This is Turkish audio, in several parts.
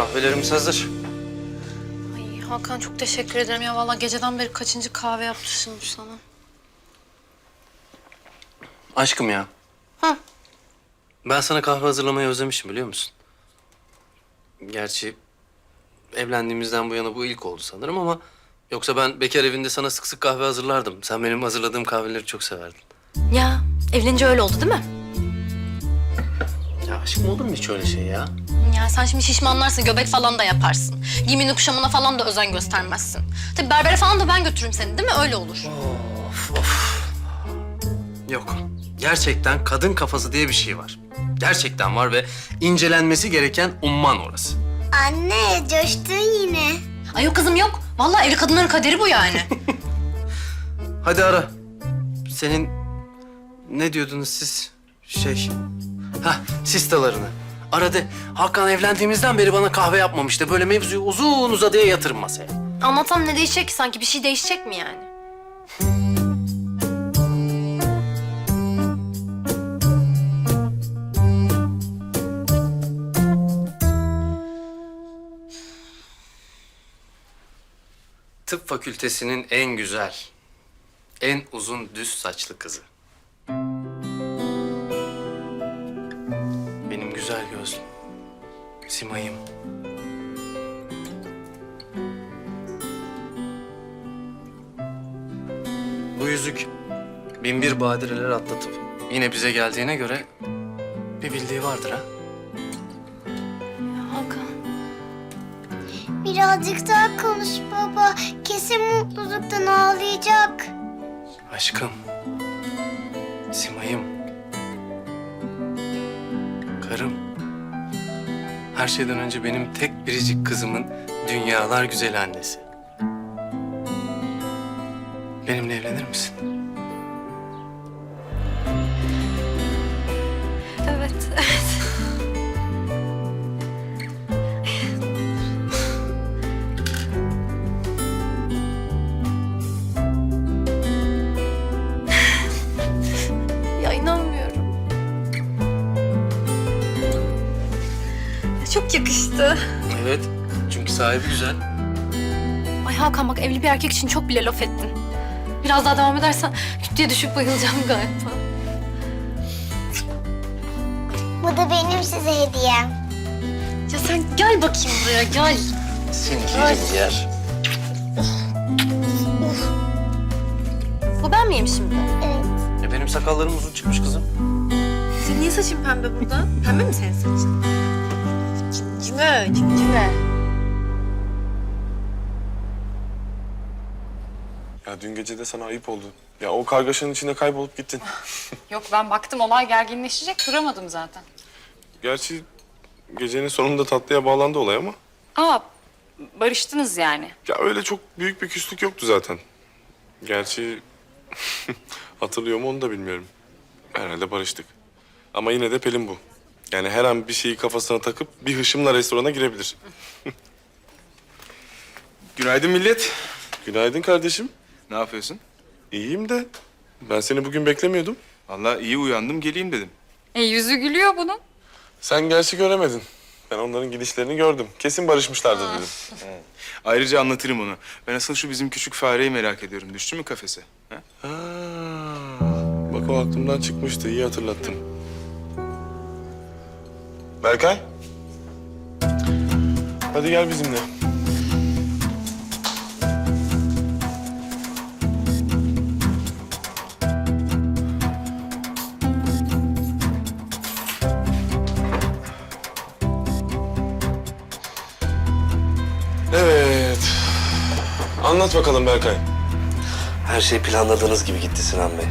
Kahvelerimiz hazır. Ay Hakan çok teşekkür ederim ya. Vallahi geceden beri kaçıncı kahve yapmışım sana. Aşkım ya. Hı. Ben sana kahve hazırlamayı özlemişim biliyor musun? Gerçi evlendiğimizden bu yana bu ilk oldu sanırım ama... Yoksa ben bekar evinde sana sık sık kahve hazırlardım. Sen benim hazırladığım kahveleri çok severdin. Ya evlenince öyle oldu değil mi? Ya aşkım olur mu hiç öyle şey ya? Ya sen şimdi şişmanlarsın, göbek falan da yaparsın. Giyimini kuşamına falan da özen göstermezsin. Tabii berbere falan da ben götürürüm seni değil mi? Öyle olur. Of of. Yok. Gerçekten kadın kafası diye bir şey var. Gerçekten var ve incelenmesi gereken umman orası. Anne coştun yine. Ay yok kızım yok. Vallahi evli kadınların kaderi bu yani. Hadi ara. Senin ne diyordunuz siz? Şey. Ha, sistalarını. Ara de. Hakan evlendiğimizden beri bana kahve yapmamıştı. Böyle mevzuyu uzun uzadıya yatırın masaya. Anlatsam ne değişecek ki sanki? Bir şey değişecek mi yani? Tıp fakültesinin en güzel, en uzun düz saçlı kızı. Güzel gözlüm. Simay'ım. Bu yüzük bin bir badireler atlatıp yine bize geldiğine göre bir bildiği vardır ha. Hakan. Birazcık daha konuş baba. Kesin mutluluktan ağlayacak. Aşkım. Simay'ım. Her şeyden önce benim tek biricik kızımın dünyalar güzeli annesi. Benimle evlenir misin? Çok yakıştı. Evet. Çünkü sahibi güzel. Ay Hakan bak evli bir erkek için çok bile laf ettin. Biraz daha devam edersen küt diye düşüp bayılacağım galiba. Bu da benim size hediyem. Ya sen gel bakayım buraya gel. Seni Ay. yer. Bu ben miyim şimdi? Evet. E benim sakallarım uzun çıkmış kızım. Senin niye saçın pembe burada? Pembe mi senin saçın? Cimcime, cimcime. Ya dün gece de sana ayıp oldu. Ya o kargaşanın içinde kaybolup gittin. Yok ben baktım olay gerginleşecek duramadım zaten. Gerçi gecenin sonunda tatlıya bağlandı olay ama. Aa barıştınız yani. Ya öyle çok büyük bir küslük yoktu zaten. Gerçi hatırlıyor mu onu da bilmiyorum. Herhalde barıştık. Ama yine de Pelin bu. Yani her an bir şeyi kafasına takıp bir hışımla restorana girebilir. Günaydın millet. Günaydın kardeşim. Ne yapıyorsun? İyiyim de ben seni bugün beklemiyordum. Vallahi iyi uyandım geleyim dedim. E yüzü gülüyor bunun. Sen gerçi göremedin. Ben onların gidişlerini gördüm. Kesin barışmışlardır dedim. Ayrıca anlatırım onu. Ben asıl şu bizim küçük fareyi merak ediyorum. Düştü mü kafese? Ha? Ha, bak o aklımdan çıkmıştı. İyi hatırlattın. Berkay. Hadi gel bizimle. Evet. Anlat bakalım Berkay. Her şey planladığınız gibi gitti Sinan Bey.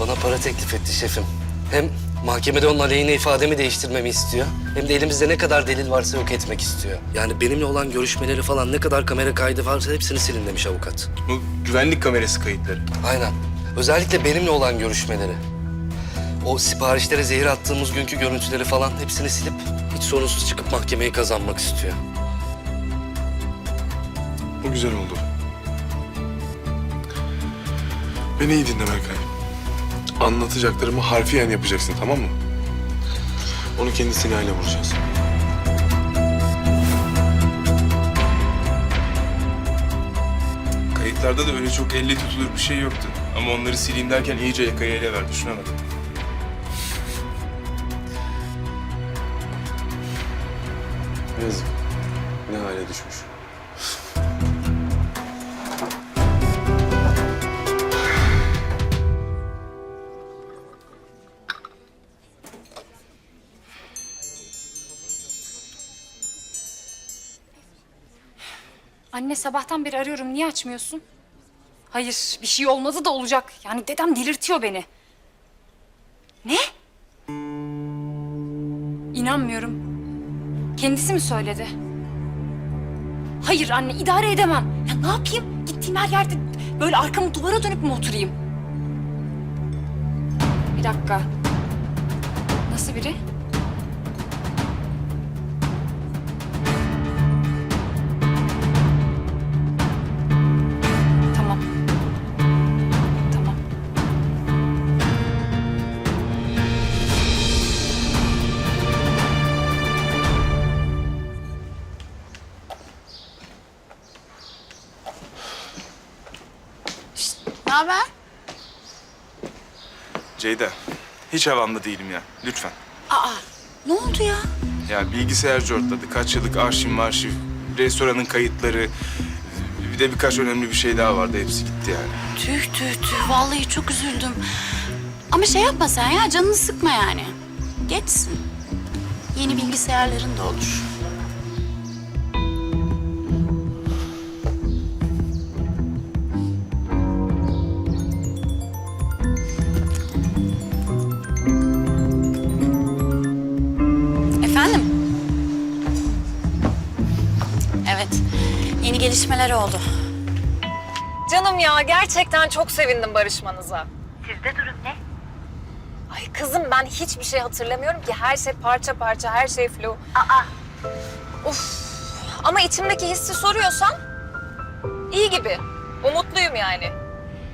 Bana para teklif etti şefim. Hem mahkemede onun aleyhine ifademi değiştirmemi istiyor. Hem de elimizde ne kadar delil varsa yok etmek istiyor. Yani benimle olan görüşmeleri falan ne kadar kamera kaydı varsa hepsini silin demiş avukat. Bu güvenlik kamerası kayıtları. Aynen. Özellikle benimle olan görüşmeleri. O siparişlere zehir attığımız günkü görüntüleri falan hepsini silip hiç sorunsuz çıkıp mahkemeyi kazanmak istiyor. Bu güzel oldu. Beni iyi dinle Berkay. Anlatacaklarımı harfiyen yapacaksın tamam mı? Onu kendi silahıyla vuracağız. Kayıtlarda da öyle çok elle tutulur bir şey yoktu. Ama onları sileyim derken iyice yakayı ele verdi. Şuna bak. Yazık. Ne hale düşmüş. Anne sabahtan beri arıyorum. Niye açmıyorsun? Hayır bir şey olmadı da olacak. Yani dedem delirtiyor beni. Ne? İnanmıyorum. Kendisi mi söyledi? Hayır anne idare edemem. Ya ne yapayım? Gittiğim her yerde böyle arkamı duvara dönüp mü oturayım? Bir dakika. Nasıl biri? Haber? Ceyda, hiç havamda değilim ya. Lütfen. Aa, ne oldu ya? Ya bilgisayar cortladı. Kaç yıllık arşiv arşiv, restoranın kayıtları... Bir de birkaç önemli bir şey daha vardı. Hepsi gitti yani. Tüh tüh tüh vallahi çok üzüldüm. Ama şey yapma sen ya canını sıkma yani. Geçsin. Yeni bilgisayarların da olur. Gelişmeler oldu. Canım ya gerçekten çok sevindim barışmanıza. Sizde durum ne? Ay kızım ben hiçbir şey hatırlamıyorum ki. Her şey parça parça, her şey flu. Aa, Of. Ama içimdeki hissi soruyorsan iyi gibi. Umutluyum yani.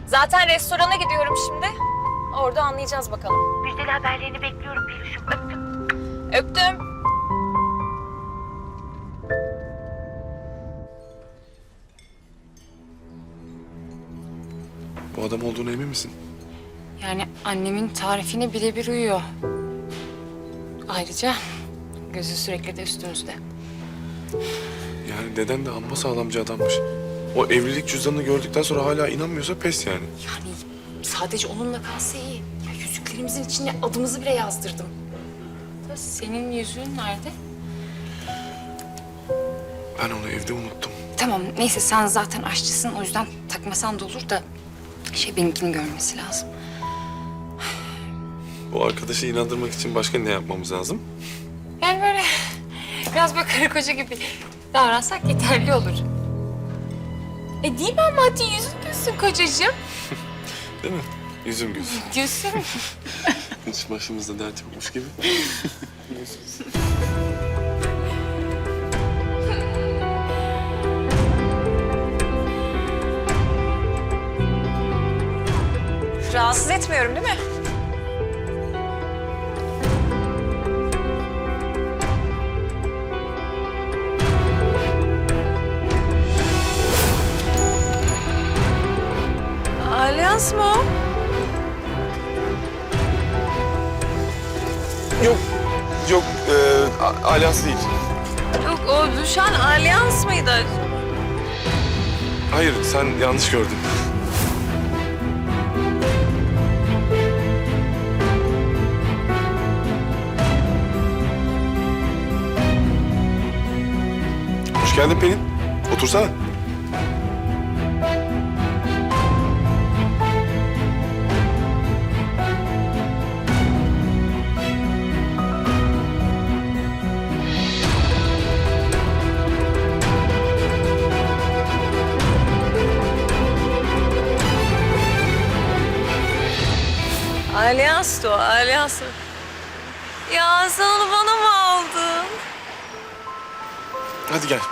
Zaten restorana gidiyorum şimdi. Orada anlayacağız bakalım. müjdeli haberlerini bekliyorum Peluş'um. Öptüm. Öptüm. Bu adam olduğuna emin misin? Yani annemin tarifine birebir uyuyor. Ayrıca gözü sürekli de üstümüzde. Yani deden de amma sağlamcı adammış. O evlilik cüzdanını gördükten sonra hala inanmıyorsa pes yani. Yani sadece onunla kalsa iyi. Ya yüzüklerimizin içine adımızı bile yazdırdım. Da senin yüzüğün nerede? Ben onu evde unuttum. Tamam neyse sen zaten aşçısın o yüzden takmasan da olur da şey benimkini görmesi lazım. Bu arkadaşı inandırmak için başka ne yapmamız lazım? Yani böyle biraz böyle karı koca gibi davransak yeterli olur. E değil mi ama hadi yüzün gülsün kocacığım. Değil mi? Yüzüm göz. Gülsün. Hiç başımızda dert yokmuş gibi. Rahatsız etmiyorum değil mi? Alyans mı o? Yok, yok. E, a- alyans değil. Yok o düşen alyans mıydı? Hayır, sen yanlış gördün. Geldin Pelin. Otursana. Alyanstı o, alyans. Ya sen onu bana mı aldın? Hadi gel.